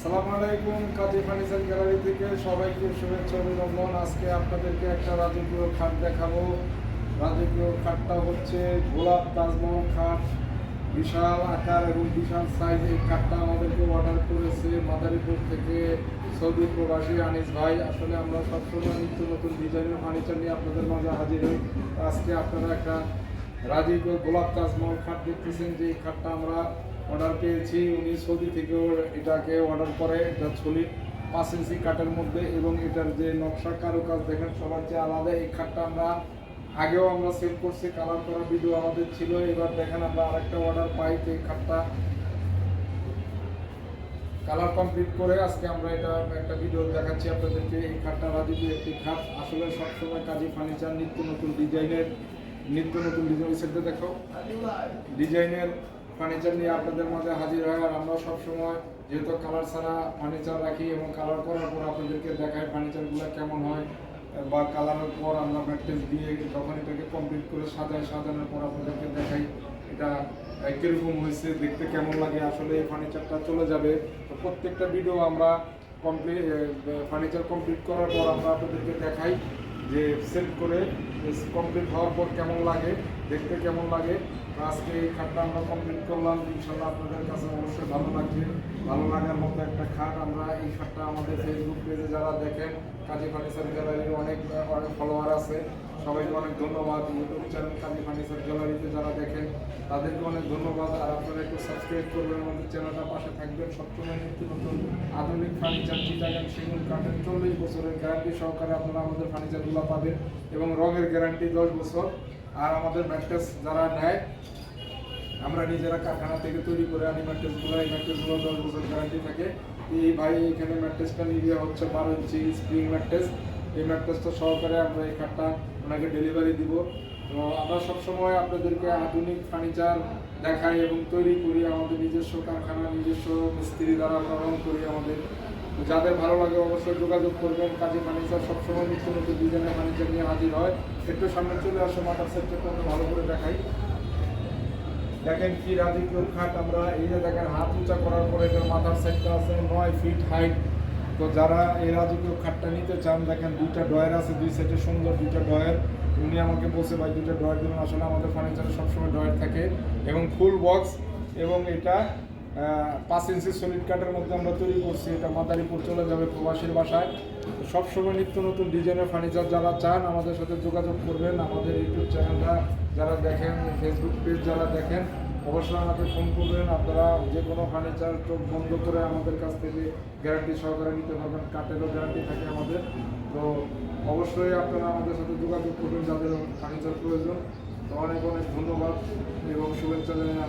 আসসালামু আলাইকুম, কাজী furniture gallery থেকে সবাইকে শুভেচ্ছা অভিনন্দন। আজকে আপনাদেরকে একটা রাজকীয় খাট দেখাবো। রাজকীয় খাটটা হচ্ছে গোলাপ তাজমহল খাট। বিশাল আকার এবং বিশাল সাইজ এই খাটটা আমাদেরকে অর্ডার করেছে মাদারীপুর থেকে সৌদি প্রবাসী আনিস ভাই। আসলে আমরা সবসময় নিত্য নতুন ডিজাইনের ফার্নিচার নিয়ে আপনাদের মাঝে হাজির হই। আজকে আপনারা একটা রাজকীয় গোলাপ তাজমহল খাট দেখতেছেন। যে এই খাটটা আমরা অর্ডার পেয়েছি। উনি সৌদি থেকেও এটাকে অর্ডার করে, এটা ছলি পাঁচ ইঞ্চি কাঠের মধ্যে এবং এটার যে নকশা কারুকাজ দেখেন, সবার চেয়ে আলাদা। এই খাটটা আমরা আগেও আমরা সেল করছি, কালার করা ভিডিও আমাদের ছিল। এবার দেখেন আমরা আরেকটা অর্ডার পাই যে খাটটা কালার কমপ্লিট করে আজকে আমরা এটা একটা ভিডিও দেখাচ্ছি আপনাদেরকে। এই খাটটা রাজুকি একটি খাট। আসলে সবসময় কাজী ফার্নিচার নিত্য নতুন ডিজাইনের নিত্য নতুন ডিজাইন সেটটা দেখো ডিজাইনের ফার্নিচার নিয়ে আপনাদের মাঝে হাজির হয় আর আমরা সবসময় যেহেতু কালার ছাড়া ফার্নিচার রাখি এবং কালার করার পর আপনাদেরকে দেখাই ফার্নিচারগুলো কেমন হয় বা কালারের পর আমরা ম্যাট্রেস দিয়ে যখন এটাকে কমপ্লিট করে সাজাই, সাজানোর পর আপনাদেরকে দেখাই এটা কীরকম হয়েছে, দেখতে কেমন লাগে, আসলে এই ফার্নিচারটা চলে যাবে। তো প্রত্যেকটা ভিডিও আমরা কমপ্লিট ফার্নিচার কমপ্লিট করার পর আমরা আপনাদেরকে দেখাই। যে সেট করে কমপ্লিট হওয়ার পর কেমন লাগে, দেখতে কেমন লাগে আজকে এই খাটটা আমরা কমপ্লিট করলাম। ইনশাল্লাহ আপনাদের কাছে অবশ্যই ভালো লাগবে। ভালো লাগার মতো একটা খাট আমরা এই খাটটা আমাদের ফেসবুক পেজে যারা দেখেন, কাজী ফার্নিচার গ্যালারির অনেক অনেক ফলোয়ার আছে। সবাইকে অনেক ধন্যবাদ। চ্যানেল কাজী ফার্নিচার গ্যালারিতে যারা দেখেন, তাদেরকে অনেক ধন্যবাদ। আর আপনারা একটু সাবস্ক্রাইব করবেন, আমাদের চ্যানেলটা পাশে থাকবেন। সবসময় নিত্য নতুন আধুনিক ফার্নিচার চিটাগান সেগুন কাঠের চল্লিশ বছরের গ্যারান্টি সহকারে আপনারা আমাদের ফার্নিচারগুলো পাবেন এবং রঙের গ্যারান্টি দশ বছর। আর আমাদের ম্যাট্রেস যারা নেয়, আমরা নিজেরা কারখানা থেকে তৈরি করে আনি ম্যাট্রেসগুলো এই ম্যাট্রেসগুলো দশ বছর গ্যারান্টি থাকে। এই ভাই এখানে ম্যাট্রেসটা নিয়ে হচ্ছে বারো ইঞ্চি স্প্রিং ম্যাট্রেস এই ম্যাট্রেসটা সহকারে আমরা এই খাটটা ওনাকে ডেলিভারি দিব। তো আমরা সবসময় আপনাদেরকে আধুনিক ফার্নিচার দেখাই এবং তৈরি করি, আমাদের নিজস্ব কারখানা, নিজস্ব মিস্ত্রি দ্বারা রং করি আমাদের। যাদের ভালো লাগে অবশ্যই যোগাযোগ করবেন। কাজে ফার্নিচার সবসময় নিত্য নতুন ডিজাইনের ফার্নিচার নিয়ে হাজির হয়। একটু সামনে চলে আসো, মাথার সেক্টরটা আমরা ভালো করে দেখাই। দেখেন কি রাজকীয় খাট আমরা এই যে দেখেন হাত উঁচা করার পরে মাথার সেটটা আছে নয় ফিট হাইট তো যারা এই রাজকীয় খাটটা নিতে চান, দেখেন দুইটা ডয়ার আছে, দুই সাইডে সুন্দর দুইটা ডয়ার উনি আমাকে বসে ভাই, দুইটা ডয়ার দিন আসলে আমাদের ফার্নিচারে সবসময় ডয়ার থাকে এবং ফুল বক্স এবং এটা পাঁচ ইঞ্চি সলিড কাঠের মধ্যে আমরা তৈরি করছি। এটা মাদারীপুর চলে যাবে প্রবাসীর বাসায়। সবসময় নিত্য নতুন ডিজাইনের ফার্নিচার যারা চান, আমাদের সাথে যোগাযোগ করবেন। আমাদের ইউটিউব চ্যানেলটা যারা দেখেন ফেসবুক পেজ যারা দেখেন অবশ্যই আমাকে ফোন করবেন। আপনারা যে কোনো ফার্নিচার চোখ বন্ধ করে আমাদের কাছ থেকে গ্যারান্টি সহকারে নিতে পারবেন। কাঠেরও গ্যারান্টি থাকে আমাদের। তো অবশ্যই আপনারা আমাদের সাথে যোগাযোগ করবেন, যাদের ফার্নিচার প্রয়োজন। তো অনেক অনেক ধন্যবাদ এবং শুভেচ্ছা জানিয়ে